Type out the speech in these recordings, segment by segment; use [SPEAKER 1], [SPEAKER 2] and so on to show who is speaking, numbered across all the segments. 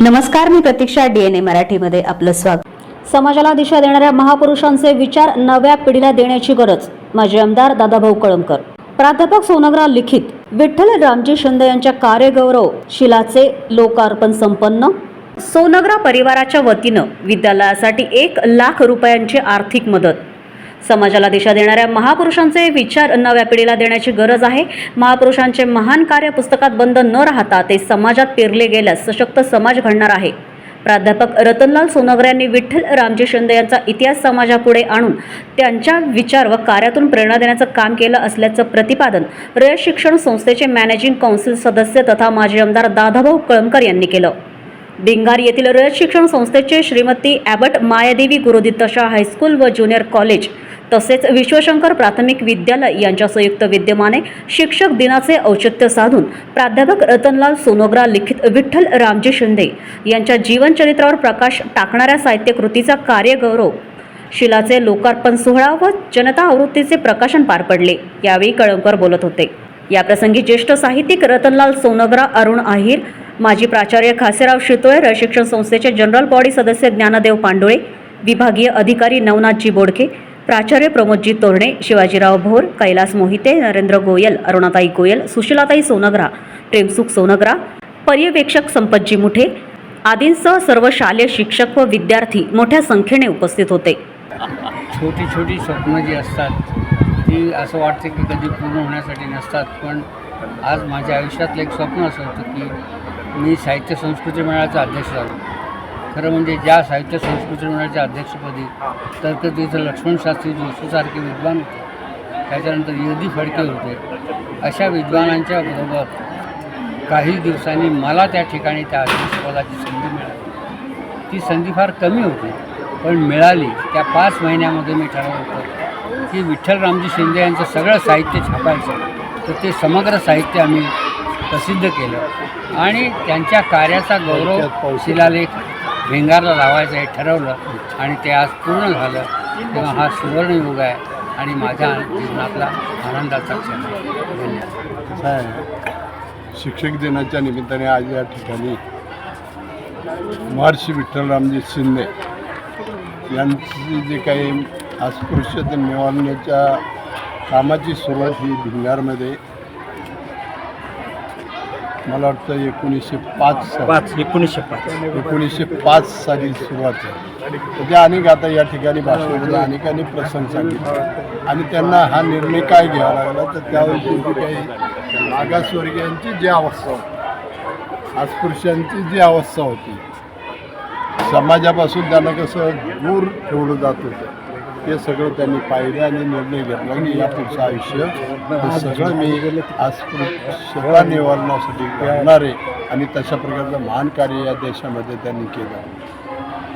[SPEAKER 1] नमस्कार मी प्रतीक्षा डीएनए मराठीमध्ये आपलं स्वागत. समाजाला दिशा देणाऱ्या महापुरुषांचे विचार नव्या पिढीला देण्याची गरज माजी आमदार दादाभाऊ कळमकर. प्राध्यापक सोनग्रा लिखित विठ्ठल रामजी शिंदे यांच्या कार्यगौरव शिलाचे लोकार्पण संपन्न. सोनग्रा परिवाराच्या वतीनं विद्यालयासाठी एक लाख रुपयांची आर्थिक मदत समाजाला दिशा देणाऱ्या महापुरुषांचे विचार नव्या पिढीला देण्याची गरज आहे. महापुरुषांचे महान कार्य पुस्तकात बंद न राहता ते समाजात पेरले गेल्यास सशक्त समाज घडणार आहे. प्राध्यापक रतनलाल सोनगर यांनी विठ्ठल रामजी शिंदे यांचा इतिहास समाजापुढे आणून त्यांच्या विचार व कार्यातून प्रेरणा देण्याचं काम केलं असल्याचं प्रतिपादन रयत शिक्षण संस्थेचे मॅनेजिंग काउन्सिल सदस्य तथा माजी आमदार दादाभाऊ कळमकर यांनी केलं. भिंगार येथील रयत शिक्षण संस्थेचे Shrimati Abbott Mayadevi Gurudittsha high school व ज्युनियर कॉलेज तसेच विश्वशंकर प्राथमिक विद्यालय यांच्या संयुक्त विद्यमाने शिक्षक दिनाचे औचित्य साधून प्राध्यापक रतनलाल सोनोग्रा लिखित विठ्ठल रामजी शिंदे यांच्या जीवनचरित्रावर प्रकाश टाकणाऱ्या साहित्यकृतीचा कार्यगौरव. शिलाचे लोकार्पण सोहळा व जनता आवृत्तीचे प्रकाशन पार पडले यावेळी कळमकर बोलत होते. याप्रसंगी ज्येष्ठ साहित्यिक रतनलाल सोनग्रा अरुण आहिर माजी प्राचार्य खासेराव शितोळे रशिक्षण संस्थेचे जनरल बॉडी सदस्य ज्ञानदेव पांडुळे विभागीय अधिकारी नवनाथजी बोडके प्राचार्य प्रमोदजी तोरणे शिवाजीराव भोर कैलास मोहिते नरेंद्र गोयल अरुणाताई गोयल सुशीलाताई सोनग्रा प्रेमसुख सोनग्रा पर्यवेक्षक संपतजी मुठे आदींसह सर्व शालेय शिक्षक व विद्यार्थी मोठ्या संख्येने उपस्थित होते.
[SPEAKER 2] छोटी छोटी स्वप्न जी असतात ती असं वाटते की कधी पूर्ण होण्यासाठी नसतात पण आज माझ्या आयुष्यातलं एक स्वप्न असं होतं की मी साहित्य संस्कृती मेळाचा अध्यक्ष झालो. खरं म्हणजे ज्या साहित्य संस्कृती मेळ्याच्या अध्यक्षपदी तर तिथं लक्ष्मण शास्त्री जोशीसारखे विद्वान होते. त्याच्यानंतर यदी फडके होते. अशा विद्वानांच्या बरोबर काही दिवसांनी मला त्या ठिकाणी त्या अध्यक्षपदाची संधी मिळाली. ती संधी फार कमी होती पण मिळाली. त्या पाच महिन्यामध्ये मी ठरवलं होतं की विठ्ठल रामजी शिंदे यांचं सगळं साहित्य छापायचं. तर ते समग्र साहित्य आम्ही प्रसिद्ध केलं. आणि त्यांच्या कार्याचा गौरव शिलालेख भिंगारला लावायचं हे ठरवलं आणि ते आज पूर्ण झालं. तेव्हा हा सुवर्णयुग आहे आणि माझ्या जीवनातला आनंदाचा क्षण धन्यवाद.
[SPEAKER 3] शिक्षक दिनाच्या निमित्ताने आज या ठिकाणी महर्षी विठ्ठलरामजी शिंदे यांची जे काही अस्पृश्यता निवारण्याच्या कामाची सुरुवात ही भिंगारमध्ये मला वाटतं एकोणीसशे पाच साली.
[SPEAKER 4] पाच एकोणीसशे पाच.
[SPEAKER 3] एकोणीसशे पाच साली सुरुवात झाली. त्या अनेक आता या ठिकाणी भाषणामध्ये अनेकांनी प्रसंग सांगितले. आणि त्यांना हा निर्णय काय घ्यावा लागला तर त्यावेळी जी काही मागासवर्गीयांची जी अवस्था होती अस्पृश्यांची जी अवस्था होती समाजापासून त्यांना कसं दूर ठेवलं जात होतं ते सगळं त्यांनी पाहिलं आणि निर्णय घेतला की या पुढचं आयुष्य हे सगळं मी अस्पृश्यता निवारणासाठी करणार आहे. आणि तशा प्रकारचं महान कार्य या देशामध्ये त्यांनी केलं.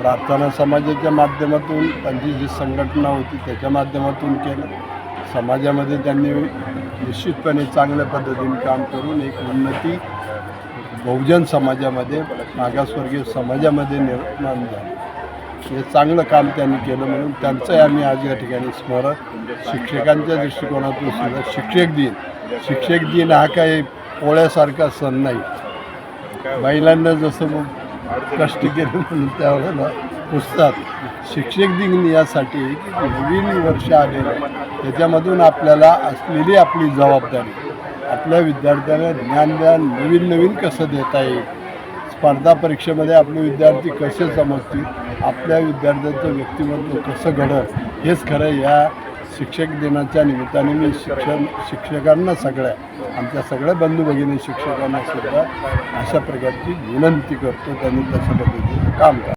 [SPEAKER 3] प्रार्थना समाजाच्या माध्यमातून त्यांची जी संघटना होती त्याच्या माध्यमातून केलं. समाजामध्ये त्यांनी निश्चितपणे चांगल्या पद्धतीने काम करून एक उन्नती बहुजन समाजामध्ये मागासवर्गीय समाजामध्ये निर्माण झाली. हे चांगलं काम त्यांनी केलं म्हणून त्यांचंही आम्ही आज या ठिकाणी स्मरण शिक्षकांच्या दृष्टिकोनातून सुद्धा शिक्षक दिन. शिक्षक दिन हा काही पोळ्यासारखा सण नाही. महिलांना जसं मग कष्ट केलं म्हणून त्यावेळेला पुसतात. शिक्षक दिन यासाठी नवीन वर्ष आलेलं त्याच्यामधून आपल्याला असलेली आपली जबाबदारी. आपल्या विद्यार्थ्यांना ज्ञान द्या नवीन नवीन कसं देता येईल? स्पर्धा परीक्षेमध्ये आपले विद्यार्थी कसे समजतील आपल्या विद्यार्थ्यांचं व्यक्तिमत्व कसं घडत हेच खरं या शिक्षक दिनाच्या निमित्ताने मी शिक्षण शिक्षकांना सगळ्या आमच्या सगळ्या बंधू भगिनी शिक्षकांना सुद्धा अशा प्रकारची विनंती करतो त्यांनी तशा पद्धतीचं काम करतो